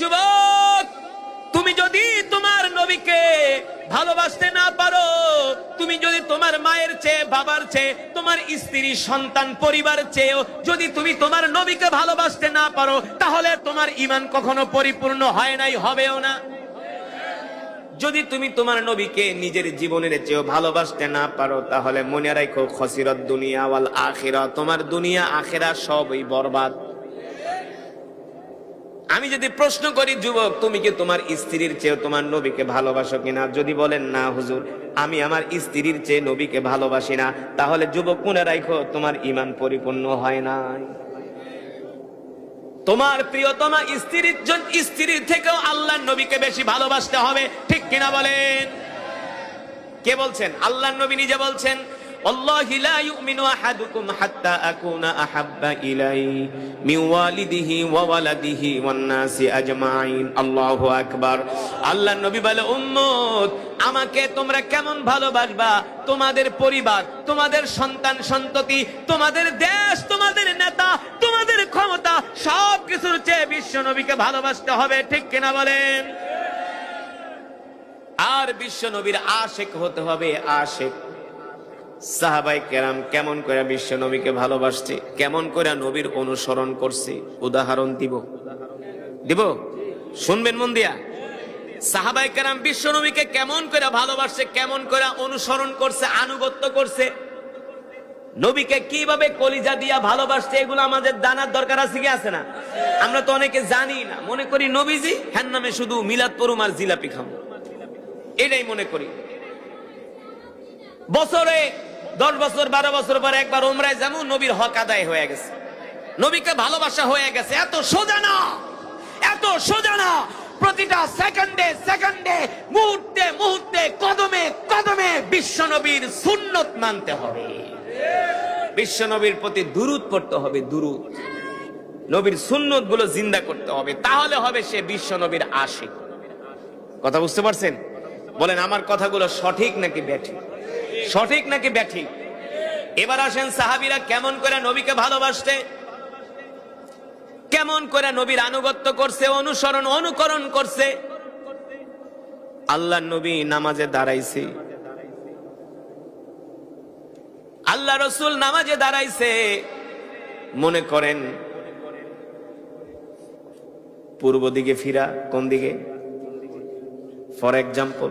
যুবক, তুমি যদি তোমার নবীকে ভালোবাসতে না পারো, তুমি যদি তোমার মায়ের চেয়ে, বাবার চেয়ে, তোমার স্ত্রী, সন্তান, পরিবার চেয়েও যদি তুমি তোমার নবীকে ভালোবাসতে না পারো, তাহলে তোমার ইমান কখনো পরিপূর্ণ হয় নাই, হবেও না। যদি তুমি তোমার নবীকে নিজের জীবনের চেয়েও ভালোবাসতে না পারো, তাহলে মনে রাখো, খসিরত দুনিয়া ওয়াল আখিরা, তোমার দুনিয়া আখেরা সবই বরবাদ। আমি যদি প্রশ্ন করি, যুবক, তুমি কি তোমার স্ত্রীর চেয়ে তোমার নবীকে ভালোবাসো কিনা? যদি বলেন, না, হুজুর, আমি আমার স্ত্রীর চেয়ে নবীকে ভালোবাসি না। তাহলে, যুবক, মনে রাখো তোমার ইমান পরিপূর্ণ হয় নাই। তোমার প্রিয়তমা স্ত্রীর স্ত্রীর থেকেও আল্লাহ নবীকে বেশি ভালোবাসতে হবে। ঠিক কিনা বলেন? কে বলছেন? আল্লাহ নবী নিজে বলছেন والله لا يؤمن أحدكم حتى أكون أحب إليه من والده وولده والناس أجمعين الله أكبر আল্লাহ নবী বলে উম্মত আমাকে তোমরা কেমন ভালোবাসবা তোমাদের পরিবার তোমাদের সন্তান সন্ততি তোমাদের দেশ তোমাদের নেতা তোমাদের ক্ষমতা সব কিছুর চেয়ে বিশ্ব নবীকে ভালোবাসতে হবে ঠিক কিনা বলেন আর বিশ্ব নবীর আশেক হতে হবে আশেক সাহাবাই কেরাম কেমন করে বিশ্ব নবীকে ভালোবাসছে? কেমন করে নবীর অনুসরণ করছে? উদাহরণ দিব। দিব? শুনবেন মন দিয়া? সাহাবাই কেরাম বিশ্ব নবীকে কেমন করে ভালোবাসছে, কেমন করে অনুসরণ করছে, আনুগত্য করছে? নবীকে কীভাবে কলিজা দিয়া ভালোবাসছে, এগুলো আমাদের জানার দরকার আছে কি আছে না? আমরা তো অনেকে জানি না। মনে করি নবীজি হ্যান নামে শুধু মিলাদ পড়ুম আর জিলাপি খাম এটাই মনে করি। বছরে, দশ বছর, বারো বছর পরে একবার ওমরায় যেমন নবীর হক আদায় হয়ে গেছে। নবীকে ভালোবাসা হয়ে গেছে। এত সোজা না! এত সোজা না! প্রতিটা সেকেন্ডে সেকেন্ডে, মুহূর্তে মুহূর্তে, কদমে কদমে বিশ্ব নবীর সুন্নত মানতে হবে। বিশ্ব নবীর প্রতি দুরুদ পড়তে হবে, দুরুদ। নবীর সুন্নতগুলো জিন্দা করতে হবে। তাহলে হবে সে বিশ্ব নবীর আশিক। কথা বুঝতে পারছেন? বলেন, আমার কথাগুলো সঠিক নাকি ব্যাঠিক? সঠিক নাকি ব্যাঠিক? এবার আসেন সাহাবিরা কেমন করে নবীকে ভালোবাসতে? কেমন করে নবীর আনুগত্য করছে, অনুসরণ, অনুকরণ করছে? আল্লাহ নবী নামাজে দাঁড়াইছে। আল্লাহ রসুল নামাজে দাঁড়াইছে। মনে করেন, পূর্ব দিকে ফিরা, কোন দিকে? ফর এক্সাম্পল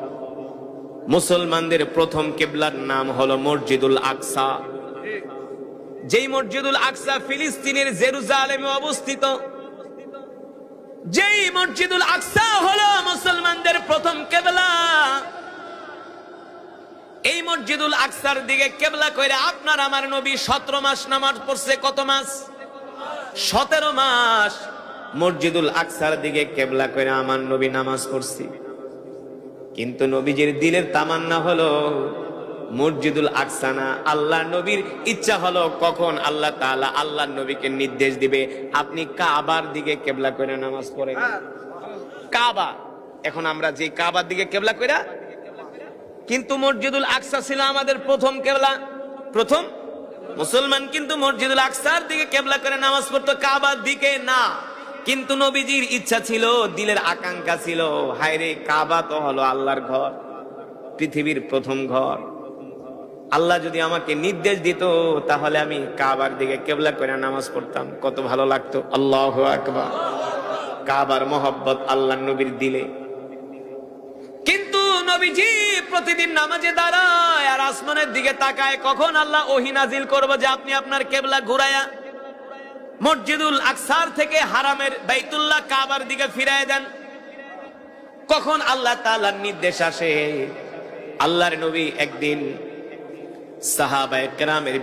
মুসলমানদের প্রথম কেবলার নাম হলো মসজিদুল আকসা। যেই মসজিদুল আকসা ফিলিস্তিনের জেরুজালেমে অবস্থিত, যেই মসজিদুল আকসা হলো মুসলমানদের প্রথম কেবলা। এই মসজিদুল আকসার দিকে কেবলা করে আপনার আমার নবী সতেরো মাস নামাজ পড়ছে কত মাস? সতেরো মাস মসজিদুল আকসার দিকে কেবলা করে আমার নবী নামাজ পড়ছি। কিন্তু নবীজির দিলের তামান্না হলো, মসজিদুল আকসানা আল্লাহ নবীর ইচ্ছা হলো কখন আল্লাহ তাআলা আল্লাহ নবীকে নির্দেশ দিবে। আপনি কাবার দিকে কেবলা করে নামাজ পড়েন। কাবা, এখন আমরা যে কাবার দিকে কেবলা কইরা, কিন্তু মসজিদুল আকসা ছিল আমাদের প্রথম কেবলা। প্রথম? মুসলমান কিন্তু মসজিদুল আকসার দিকে কেবলা করে নামাজ পড়তো, কাবার দিকে না। কিন্তু নবীজির ইচ্ছা ছিল, দিলের আকাঙ্ক্ষা ছিল, হায়রে কাবা তো হলো আল্লাহর ঘর, পৃথিবীর প্রথম ঘর। আল্লাহ যদি আমাকে নির্দেশ দিত, তাহলে আমি কাবার দিকে কেবলা করে নামাজ পড়তাম, কত ভালো লাগতো। আল্লাহ আকবার। কাবার মোহব্বত আল্লাহ নবীর দিলে। কিন্তু নবীজি প্রতিদিন নামাজে দাঁড়ায়, আর আসমানের দিকে তাকায়, কখন আল্লাহ ওহি নাজিল করব যে আপনি আপনার কেবলা ঘুরায়া মসজিদুল আকসার থেকে হারামের বাইতুল্লাহ কাবার দিকে ফিরায় দেন। কখন আল্লাহ তালার নির্দেশ আসে? আল্লাহর নবী একদিন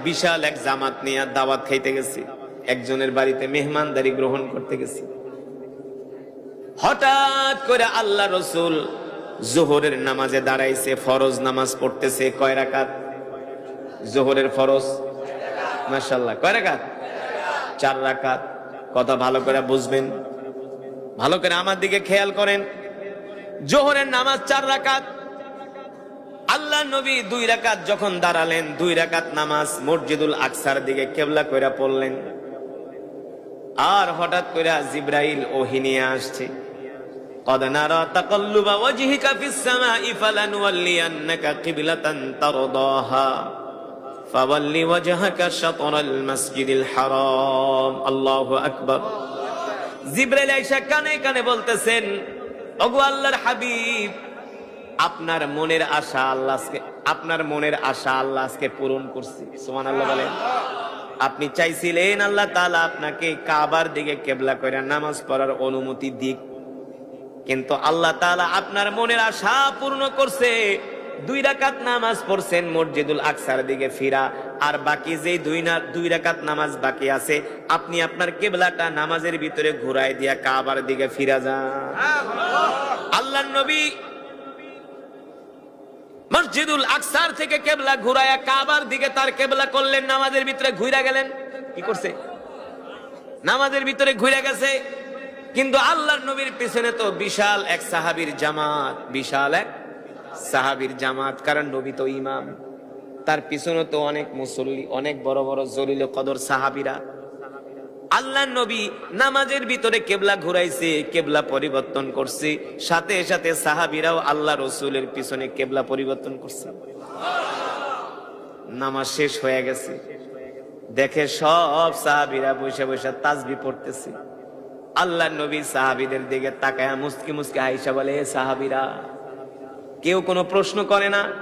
বিশাল এক জামাত নিয়ে দাওয়াত খাইতে গেছে। একজনের বাড়িতে মেহমানদারি গ্রহণ করতে গেছে। হঠাৎ করে আল্লাহ রসুল জোহরের নামাজে দাঁড়াইছে, ফরজ নামাজ পড়তেছে। কয় রাকাত? জোহরের ফরজ? মাশাল্লাহ কয় রাকাত? চার রাকাত কথা ভালো করে বুঝবেন ভালো করে আমার দিকে খেয়াল করেন জোহরের নামাজ চার রাকাত আল্লাহ নবী দুই রাকাত যখন দাঁড়ালেন দুই রাকাত নামাজ মসজিদুল আকসার দিকে কেবলা কইরা পড়লেন আর হঠাৎ করে জিব্রাইল ওহি নিয়ে আসছে قد نرى تقلب وجهك في السماء فلنولينك قبلة ترضاها فول وجهك شطر المسجد الحرام الله أكبر জিব্রাইল আইসা কানে কানে বলতেছেন ওগো আল্লাহর হাবিব আপনার মনের আশা আল্লাহ আজকে আপনার মনের আশা আল্লাহ আজকে পূরণ করছি সুবহানাল্লাহ বলেন আপনি চাইছিলেন আল্লাহ তাআলা আপনাকে কাবার দিকে কেবলা করে নামাজ পড়ার অনুমতি দিক কিন্তু আল্লাহ তাআলা আপনার মনের আশা পূর্ণ করছে দুই রাকাত নামাজ পড়ছেন মসজিদুল আকসার দিকে ফিরা, আর বাকি যে দুই না দুই রাকাত নামাজ বাকি আছে, আপনি আপনার কেবলাটা নামাজের ভিতরে ঘুরাই দিয়া কাবার দিকে ফিরা যান। আল্লাহ নবী মসজিদুল আকসার থেকে কেবলা ঘুরায়া কাবার দিকে তার কেবলা করলেন, নামাজের ভিতরে ঘুরা গেলেন। কি করছে? নামাজের ভিতরে ঘুরে গেছে। কিন্তু আল্লাহর নবীর পিছনে তো বিশাল এক সাহাবীর জামাত, বিশাল এক সাহাবীর জামাত, কারণ নবী তো ইমাম। তার পিছনে তো অনেক মুসল্লি, অনেক বড় বড় জলিল কদর সাহাবীরা। আল্লাহ নবী নামাজের ভিতরে কেবলা ঘুরাইছে, কেবলা পরিবর্তন করছে। সাথে সাথে সাহাবীরাও আল্লাহ রসুলের পিছনে কেবলা পরিবর্তন করছে। নামাজ শেষ হয়ে গেছে। দেখে সব সাহাবীরা বসে বসে তাজবি পড়তেছে। আল্লাহ নবী সাহাবীদের দিকে তাকায় মুসকি মুসকি আইসা বলে, "এ সাহাবীরা কেউ কোনো প্রশ্ন করে না।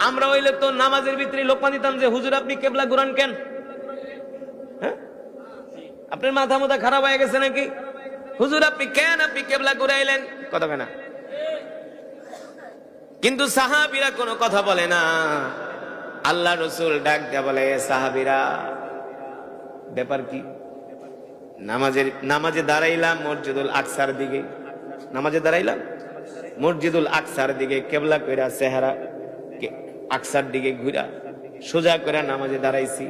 আমরা হইলে তো নামাজের ভিতরে লোকমা দিতাম যে, হুজুর, আপনি কেবলা ঘুরান কেন? হ্যাঁ? আপনার মাথা মাথা খারাপ হয়ে গেছে নাকি? হুজুর, আপনি কেন আপনি কেবলা ঘুরাইলেন কথা কেনা কিন্তু সাহাবিরা কোনো কথা বলে না। আল্লাহ রসুল ডাক দেয়া বলে, "এ সাহাবিরা, ব্যাপার কি? নামাজের, নামাজে দাঁড়াইলাম মসজিদুল আকসার দিকে। নামাজে দাঁড়াইলাম? মসজিদুল আকসার দিকে কেবলা কইরা চেহারা আকসার দিকে ঘুরা, সোজা করে নামাজে দাঁড়াইছি।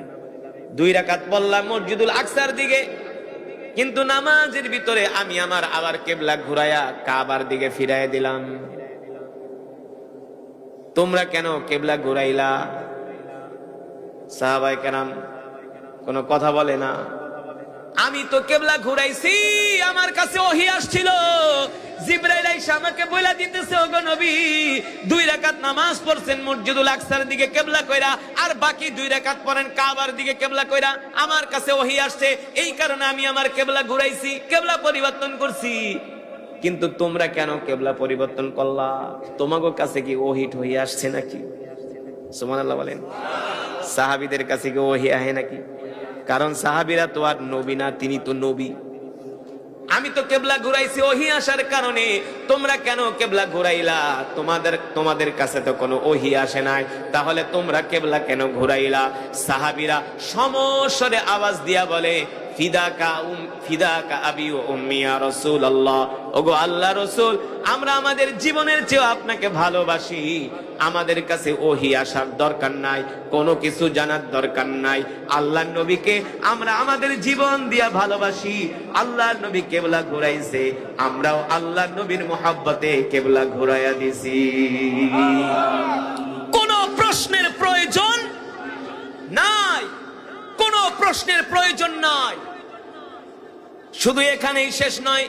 দুই রাকাত পড়লাম মসজিদুল আকসার দিকে, কিন্তু নামাজের ভিতরে আমি আমার আবার কেবলা ঘুরায়া কাবার দিকে ফিরাই দিলাম। তোমরা কেন কেবলা ঘুরাইলা? সাহাবাই কেরাম কোনো কথা বলে না। আমি তো কেবলা ঘুরাইছি, আমার কাছে ওহি আসছিল। বইলা দিতেছে নবী, দুই নামাজ পড়ছেন দিকে কেবলা কইরা, আর বাকি দুই পড়েন কাবার দিকে কেবলা কইরা। আমার কাছে ওহি আসছে, এই কারণে আমি আমার কেবলা ঘুরাইছি, কেবলা পরিবর্তন করছি। কিন্তু তোমরা কেন কেবলা পরিবর্তন করলা? তোমাগো কাছে কি ওহিট হয়ে আসছে নাকি? সুবহানাল্লাহ বলেন। সাহাবীদের কাছে কি ওহি আহে নাকি? কারণ সাহাবীরা তো আর নবী না, তিনি তো নবী। আমি তো কেবলা ঘুরাইছি ওহি আসার কারণে। তোমরা কেন কেবলা ঘুরাইলা? তোমাদের তোমাদের কাছে তো কোনো ওহি আসে নাই। তাহলে তোমরা কেবলা কেন ঘুরাইলা? সাহাবিরা সমস্বরে আওয়াজ দিয়া বলে আমরা আমাদের জীবনের চেয়ে আপনাকে ভালোবাসি। আমাদের কাছে ওহি আসার দরকার নাই, কোনো কিছু জানার দরকার নাই। আল্লাহ নবীকে আমরা আমাদের জীবন দিয়া ভালোবাসি আল্লাহ নবী কেবলা ঘুরাইছে, আমরাও আল্লাহ নবীর মোহাব্বতে কেবলা ঘুরাইয়া দিছি। কোন প্রশ্নের প্রয়োজন নাই, কোন প্রশ্নের প্রয়োজন নাই। শুধু এখানেই শেষ নয়